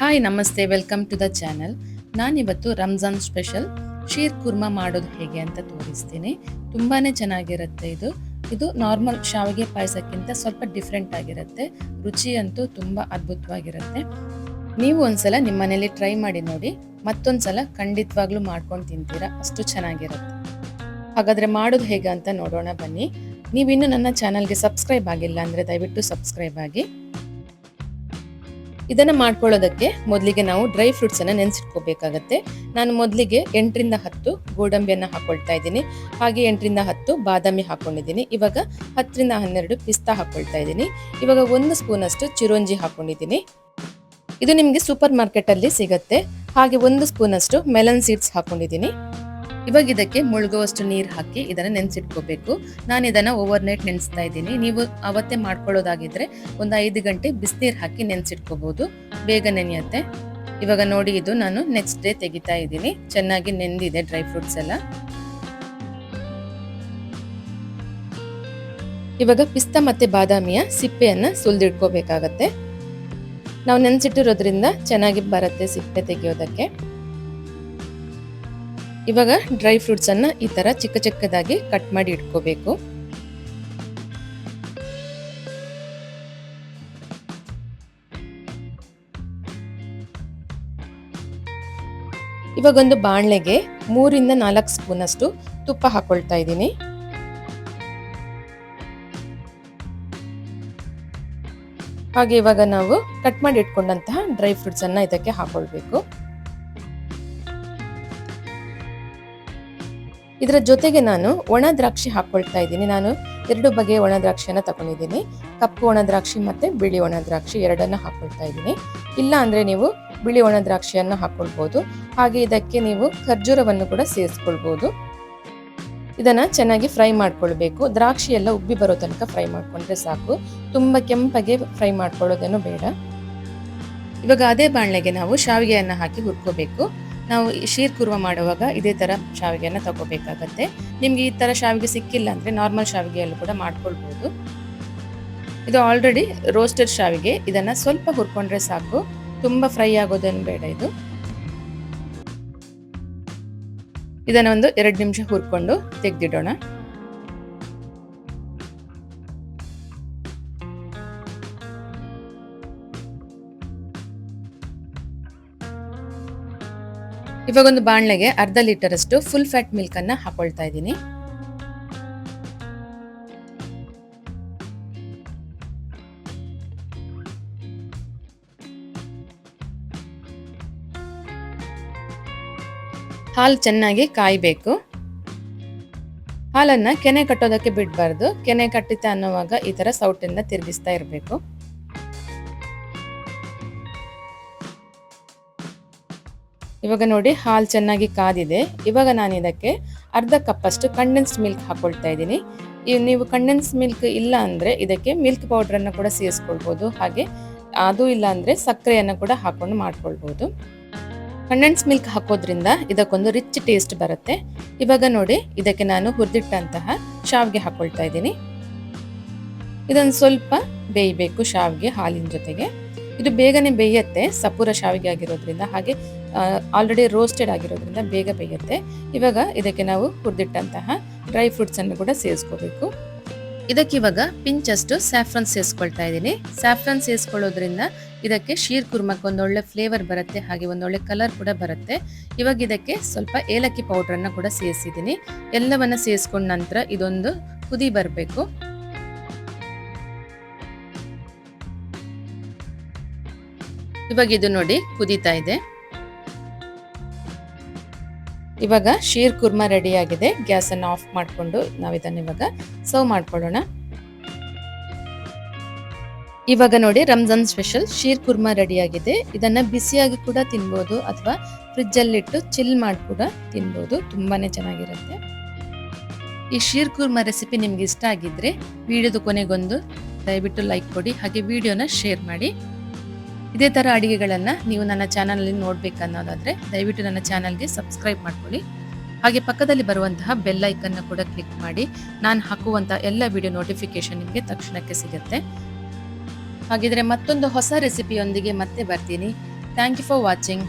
Hi ನಮಸ್ತೆ welcome to the channel ನಾನಿವತ್ತು Ramzan special sheer Kurma ಮಾಡೋದು ಹೇಗೆ ಅಂತ ತೋರಿಸ್ತೀನಿ. ತುಂಬಾ ಚೆನ್ನಾಗಿರುತ್ತೆ ಇದು. ಇದು ನಾರ್ಮಲ್ ಶಾವಿಗೆ ಪಾಯಸಕ್ಕಿಂತ ಸ್ವಲ್ಪ ಡಿಫ್ರೆಂಟ್ ಆಗಿರುತ್ತೆ. ರುಚಿ ಅಂತೂ ತುಂಬ ಅದ್ಭುತವಾಗಿರುತ್ತೆ. ನೀವು ಒಂದ್ಸಲ ನಿಮ್ಮ ಮನೇಲಿ ಟ್ರೈ ಮಾಡಿ ನೋಡಿ. ಮತ್ತೊಂದ್ಸಲ ಖಂಡಿತವಾಗ್ಲೂ ಮಾಡ್ಕೊಂಡು ತಿಂತೀರಾ. ಅಷ್ಟು ಚೆನ್ನಾಗಿರುತ್ತೆ. ಹಾಗಾದ್ರೆ ಮಾಡೋದು ಹೇಗೆ ಅಂತ ನೋಡೋಣ ಬನ್ನಿ. ನೀವಿನ್ನೂ ನನ್ನ ಚಾನಲ್ಗೆ ಸಬ್ಸ್ಕ್ರೈಬ್ ಆಗಿಲ್ಲ ಅಂದರೆ ದಯವಿಟ್ಟು ಸಬ್ಸ್ಕ್ರೈಬ್ ಆಗಿ. ಇದನ್ನ ಮಾಡ್ಕೊಳ್ಳೋದಕ್ಕೆ ಮೊದಲಿಗೆ ನಾವು ಡ್ರೈ ಫ್ರೂಟ್ಸ್ ಅನ್ನ ನೆನೆಸಿಟ್ಕೋಬೇಕಾಗತ್ತೆ. ನಾನು ಮೊದಲಿಗೆ ಎಂಟರಿಂದ ಹತ್ತು ಗೋಡಂಬಿಯನ್ನ ಹಾಕೊಳ್ತಾ ಇದ್ದೀನಿ. ಹಾಗೆ ಎಂಟರಿಂದ ಹತ್ತು ಬಾದಾಮಿ ಹಾಕೊಂಡಿದ್ದೀನಿ. ಇವಾಗ ಹತ್ತರಿಂದ ಹನ್ನೆರಡು ಪಿಸ್ತಾ ಹಾಕೊಳ್ತಾ ಇದ್ದೀನಿ. ಇವಾಗ ಒಂದು ಸ್ಪೂನ್ ಅಷ್ಟು ಚಿರೋಂಜಿ ಹಾಕೊಂಡಿದ್ದೀನಿ. ಇದು ನಿಮಗೆ ಸೂಪರ್ ಮಾರ್ಕೆಟ್ ಅಲ್ಲಿ ಸಿಗತ್ತೆ. ಹಾಗೆ ಒಂದು ಸ್ಪೂನ್ ಅಷ್ಟು ಮೆಲನ್ ಸೀಡ್ಸ್ ಹಾಕೊಂಡಿದ್ದೀನಿ. ಇವಾಗ ಇದಕ್ಕೆ ಮುಳುಗುವಷ್ಟು ನೀರು ಹಾಕಿ ಇದನ್ನು ನೆನೆಸಿಟ್ಕೋಬೇಕು. ನಾನು ಇದನ್ನು ಓವರ್ ನೈಟ್ ನೆನೆಸ್ತಾ ಇದ್ದೀನಿ. ನೀವು ಅವತ್ತೇ ಮಾಡ್ಕೊಳ್ಳೋದಾಗಿದ್ರೆ ಒಂದು ಐದು ಗಂಟೆ ಬಿಸಿನೀರು ಹಾಕಿ ನೆನೆಸಿಟ್ಕೋಬೋದು. ಬೇಗ ನೆನೆಯುತ್ತೆ ಇವಾಗ ನೋಡಿ ಇದು ನಾನು ನೆಕ್ಸ್ಟ್ ಡೇ ತೆಗಿತಾ ಇದ್ದೀನಿ. ಚೆನ್ನಾಗಿ ನೆಂದಿದೆ ಡ್ರೈ ಫ್ರೂಟ್ಸ್ ಎಲ್ಲ. ಇವಾಗ ಪಿಸ್ತಾ ಮತ್ತೆ ಬಾದಾಮಿಯ ಸಿಪ್ಪೆಯನ್ನು ಸುಲಿದಿಟ್ಕೋಬೇಕಾಗತ್ತೆ. ನಾವು ನೆನೆಸಿಟ್ಟಿರೋದ್ರಿಂದ ಚೆನ್ನಾಗಿ ಬರುತ್ತೆ ಸಿಪ್ಪೆ ತೆಗೆಯೋದಕ್ಕೆ. ಇವಾಗ ಡ್ರೈ ಫ್ರೂಟ್ಸ್ ಅನ್ನ ಈ ತರ ಚಿಕ್ಕ ಚಿಕ್ಕದಾಗಿ ಕಟ್ ಮಾಡಿ ಇಟ್ಕೋಬೇಕು. ಇವಾಗೊಂದು ಬಾಣಲೆಗೆ ಮೂರಿಂದ ನಾಲ್ಕು ಸ್ಪೂನ್ ಅಷ್ಟು ತುಪ್ಪ ಹಾಕೊಳ್ತಾ ಇದ್ದೀನಿ. ಹಾಗೆ ಇವಾಗ ನಾವು ಕಟ್ ಮಾಡಿ ಇಟ್ಕೊಂಡಂತಹ ಡ್ರೈ ಫ್ರೂಟ್ಸ್ ಅನ್ನ ಇದಕ್ಕೆ ಹಾಕೊಳ್ಬೇಕು. ಇದರ ಜೊತೆಗೆ ನಾನು ಒಣ ದ್ರಾಕ್ಷಿ ಹಾಕೊಳ್ತಾ ಇದ್ದೀನಿ. ನಾನು ಎರಡು ಬಗೆಯ ಒಣ ದ್ರಾಕ್ಷಿಯನ್ನು ತಗೊಂಡಿದ್ದೀನಿ. ಕಪ್ಪು ಒಣ ದ್ರಾಕ್ಷಿ ಮತ್ತು ಬಿಳಿ ಒಣ ದ್ರಾಕ್ಷಿ ಎರಡನ್ನ ಹಾಕೊಳ್ತಾ ಇದ್ದೀನಿ. ಇಲ್ಲ ಅಂದರೆ ನೀವು ಬಿಳಿ ಒಣ ದ್ರಾಕ್ಷಿಯನ್ನು ಹಾಕ್ಕೊಳ್ಬೋದು ಹಾಗೆ ಇದಕ್ಕೆ ನೀವು ಖರ್ಜೂರವನ್ನು ಕೂಡ ಸೇರಿಸ್ಕೊಳ್ಬೋದು. ಇದನ್ನು ಚೆನ್ನಾಗಿ ಫ್ರೈ ಮಾಡ್ಕೊಳ್ಬೇಕು. ದ್ರಾಕ್ಷಿ ಎಲ್ಲ ಉಬ್ಬಿ ಬರೋ ತನಕ ಫ್ರೈ ಮಾಡಿಕೊಂಡ್ರೆ ಸಾಕು. ತುಂಬ ಕೆಂಪಗೆ ಫ್ರೈ ಮಾಡ್ಕೊಳ್ಳೋದೇನು ಬೇಡ. ಇವಾಗ ಅದೇ ಬಾಣಲೆಗೆ ನಾವು ಶಾವಿಗೆಯನ್ನು ಹಾಕಿ ಹುರ್ಕೋಬೇಕು. ನಾವು ಶೀರ್ ಕುರ್ಮ ಮಾಡುವಾಗ ಇದೇ ಥರ ಶಾವಿಗೆಯನ್ನು ತಗೋಬೇಕಾಗತ್ತೆ. ನಿಮಗೆ ಈ ಥರ ಶಾವಿಗೆ ಸಿಕ್ಕಿಲ್ಲ ಅಂದರೆ ನಾರ್ಮಲ್ ಶಾವಿಗೆಯಲ್ಲೂ ಕೂಡ ಮಾಡ್ಕೊಳ್ಬೋದು. ಇದು ಆಲ್ರೆಡಿ ರೋಸ್ಟೆಡ್ ಶಾವಿಗೆ. ಇದನ್ನು ಸ್ವಲ್ಪ ಹುರ್ಕೊಂಡ್ರೆ ಸಾಕು. ತುಂಬ ಫ್ರೈ ಆಗೋದೇನು ಬೇಡ ಇದು. ಇದನ್ನು ಒಂದು ಎರಡು ನಿಮಿಷ ಹುರ್ಕೊಂಡು ತೆಗೆದಿಡೋಣ. ಇವಾಗ ಒಂದು ಬಾಣಲೆಗೆ ಅರ್ಧ ಲೀಟರ್ ಅಷ್ಟು ಫುಲ್ ಫ್ಯಾಟ್ ಮಿಲ್ಕ್ ಅನ್ನ ಹಾಕೊಳ್ತಾ ಇದ್ದೀನಿ. ಹಾಲು ಚೆನ್ನಾಗಿ ಕಾಯಬೇಕು. ಹಾಲನ್ನ ಕೆನೆ ಕಟ್ಟೋದಕ್ಕೆ ಬಿಡಬಾರ್ದು. ಕೆನೆ ಕಟ್ಟಿತ ಅನ್ನುವಾಗ ಈ ತರ ಸೌಟಿಂದ ತಿರುಗಿಸ್ತಾ ಇರಬೇಕು. ಇವಾಗ ನೋಡಿ ಹಾಲು ಚೆನ್ನಾಗಿ ಕಾದಿದೆ. ಇವಾಗ ನಾನು ಇದಕ್ಕೆ ಅರ್ಧ ಕಪ್ ಅಷ್ಟು ಕಂಡೆನ್ಸ್ಡ್ ಮಿಲ್ಕ್ ಹಾಕೊಳ್ತಾ ಇದ್ದೀನಿ. ನೀವು ಕಂಡೆನ್ಸ್ ಮಿಲ್ಕ್ ಇಲ್ಲ ಅಂದ್ರೆ ಇದಕ್ಕೆ ಮಿಲ್ಕ್ ಪೌಡರ್ ಅನ್ನು ಕೂಡ ಸೇರಿಸ್ಕೊಳ್ಬೋದು. ಹಾಗೆ ಅದು ಇಲ್ಲ ಅಂದ್ರೆ ಸಕ್ಕರೆಯನ್ನು ಕೂಡ ಹಾಕೊಂಡು ಮಾಡ್ಕೊಳ್ಬಹುದು ಕಂಡೆನ್ಸ್ ಮಿಲ್ಕ್ ಹಾಕೋದ್ರಿಂದ ಇದಕ್ಕೊಂದು ರಿಚ್ ಟೇಸ್ಟ್ ಬರುತ್ತೆ. ಇವಾಗ ನೋಡಿ ಇದಕ್ಕೆ ನಾನು ಹುರಿದಿಟ್ಟಂತಹ ಶಾವಿಗೆ ಹಾಕೊಳ್ತಾ ಇದ್ದೀನಿ. ಇದೊಂದು ಸ್ವಲ್ಪ ಬೇಯಬೇಕು ಶಾವಿಗೆ ಹಾಲಿನ ಜೊತೆಗೆ. ಇದು ಬೇಗನೆ ಬೇಯುತ್ತೆ, ಸಪೂರ ಶಾವಿಗೆ ಆಗಿರೋದ್ರಿಂದ. ಹಾಗೆ ಆಲ್ರೆಡಿ ರೋಸ್ಟೆಡ್ ಆಗಿರೋದ್ರಿಂದ ಬೇಗ ಬೇಯುತ್ತೆ. ಇವಾಗ ಇದಕ್ಕೆ ನಾವು ಹುರಿದಿಟ್ಟಂತಹ ಡ್ರೈ ಫ್ರೂಟ್ಸ್ ಅನ್ನು ಕೂಡ ಸೇರಿಸ್ಕೋಬೇಕು. ಇದಕ್ಕೆ ಇವಾಗ ಪಿಂಚ್ ಅಷ್ಟು ಸ್ಯಾಫ್ರನ್ ಸೇರಿಸ್ಕೊಳ್ತಾ ಇದ್ದೀನಿ. ಸ್ಯಾಫ್ರನ್ ಸೇರಿಸ್ಕೊಳ್ಳೋದ್ರಿಂದ ಇದಕ್ಕೆ ಶೀರ್ ಕುರ್ಮಕ್ಕೆ ಒಂದೊಳ್ಳೆ ಫ್ಲೇವರ್ ಬರುತ್ತೆ, ಹಾಗೆ ಒಂದೊಳ್ಳೆ ಕಲರ್ ಕೂಡ ಬರುತ್ತೆ. ಇವಾಗ ಇದಕ್ಕೆ ಸ್ವಲ್ಪ ಏಲಕ್ಕಿ ಪೌಡ್ರನ್ನು ಕೂಡ ಸೇರಿಸಿದ್ದೀನಿ. ಎಲ್ಲವನ್ನ ಸೇರಿಸ್ಕೊಂಡ ನಂತರ ಇದೊಂದು ಕುದಿ ಬರಬೇಕು. ಇವಾಗ ಇದು ನೋಡಿ ಕುದೀತಾ ಇದೆ. ಇವಾಗ ಶೀರ್ ಕುರ್ಮಾ ರೆಡಿ ಆಗಿದೆ. ಗ್ಯಾಸ್ ಅನ್ನು ಆಫ್ ಮಾಡಿಕೊಂಡು ನಾವು ಇದನ್ನು ಇವಾಗ ಸರ್ವ್ ಮಾಡ್ಕೊಳ್ಳೋಣ. ಇವಾಗ ನೋಡಿ ರಂಜಾನ್ ಸ್ಪೆಷಲ್ ಶೀರ್ ಕುರ್ಮಾ ರೆಡಿ ಆಗಿದೆ. ಇದನ್ನ ಬಿಸಿಯಾಗಿ ಕೂಡ ತಿನ್ಬೋದು ಅಥವಾ ಫ್ರಿಜ್ ಅಲ್ಲಿ ಇಟ್ಟು ಚಿಲ್ ಮಾಡಿ ಕೂಡ ತಿನ್ಬೋದು. ತುಂಬಾನೇ ಚೆನ್ನಾಗಿರುತ್ತೆ. ಈ ಶೀರ್ ಕುರ್ಮಾ ರೆಸಿಪಿ ನಿಮ್ಗೆ ಇಷ್ಟ ಆಗಿದ್ರೆ ವಿಡಿಯೋದ ಕೊನೆಗೊಂದು ದಯವಿಟ್ಟು ಲೈಕ್ ಕೊಡಿ. ಹಾಗೆ ವಿಡಿಯೋನ ಶೇರ್ ಮಾಡಿ. ಇದೇ ಥರ ಅಡುಗೆಗಳನ್ನು ನೀವು ನನ್ನ ಚಾನಲಲ್ಲಿ ನೋಡಬೇಕನ್ನೋದಾದರೆ ದಯವಿಟ್ಟು ನನ್ನ ಚಾನಲ್ಗೆ ಸಬ್ಸ್ಕ್ರೈಬ್ ಮಾಡ್ಕೊಳ್ಳಿ. ಹಾಗೆ ಪಕ್ಕದಲ್ಲಿ ಬರುವಂತಹ ಬೆಲ್ ಐಕನ್ನ ಕೂಡ ಕ್ಲಿಕ್ ಮಾಡಿ. ನಾನು ಹಾಕುವಂಥ ಎಲ್ಲ ವಿಡಿಯೋ ನೋಟಿಫಿಕೇಶನ್ ನಿಮಗೆ ತಕ್ಷಣಕ್ಕೆ ಸಿಗುತ್ತೆ. ಹಾಗಿದ್ರೆ ಮತ್ತೊಂದು ಹೊಸ ರೆಸಿಪಿಯೊಂದಿಗೆ ಮತ್ತೆ ಬರ್ತೀನಿ. Thank you for watching